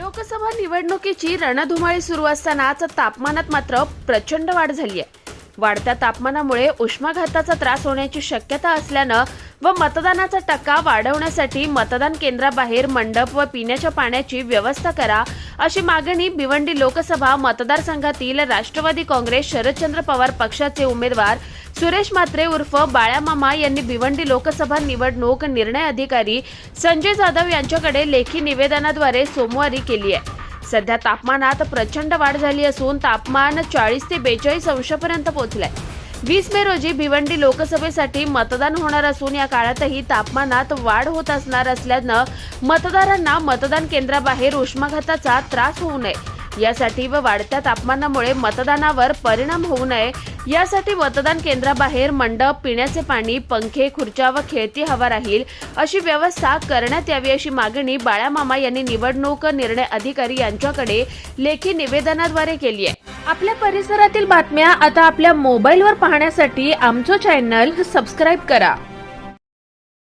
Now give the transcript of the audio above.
लोकसभा निवडणुकीची रणधुमाळी सुरू असतानाच तापमानात मात्र प्रचंड वाढ झाली आहे. वाढत्या तापमानामुळे उष्माघाताचा त्रास होण्याची शक्यता असल्यानं व मतदानाचा टक्का वाढवण्यासाठी मतदान केंद्राबाहेर मंडप व पिण्याच्या पाण्याची व्यवस्था करा अशी मागणी भिवंडी लोकसभा मतदारसंघातील राष्ट्रवादी काँग्रेस शरदचंद्र पवार पक्षाचे उमेदवार सुरेश म्हात्रे उर्फ बाळामामा यांनी भिवंडी लोकसभा निवडणूक निर्णय अधिकारी संजय जाधव यांच्याकडे लेखी निवेदनाद्वारे सोमवारी केली आहे. सध्या तापमानात प्रचंड वाढ झाली असून तापमान चाळीस ते बेचाळीस अंशापर्यंत पोहोचलंय. वीस मे रोजी भिवंडी लोकसभेसाठी मतदान होणार असून या काळातही तापमानात वाढ होत असणार असल्यानं मतदारांना मतदान केंद्राबाहेर उष्माघाताचा त्रास होऊ नये. यासाठी व वाढत्या तापमानामुळे मतदानावर परिणाम होऊ नये. यासाठी मतदान केंद्राबाहेर मंडप पिण्याचे पाणी पंखे खुर्च्या व खेळती हवा राहील अशी व्यवस्था करण्यात यावी अशी मागणी बाळामामा यांनी निवडणूक निर्णय अधिकारी यांच्याकडे लेखी निवेदनाद्वारे केली आहे. आपल्या परिसरातील बातम्या आता आपल्या मोबाईलवर पाहण्यासाठी आमचं चॅनल सबस्क्राईब करा.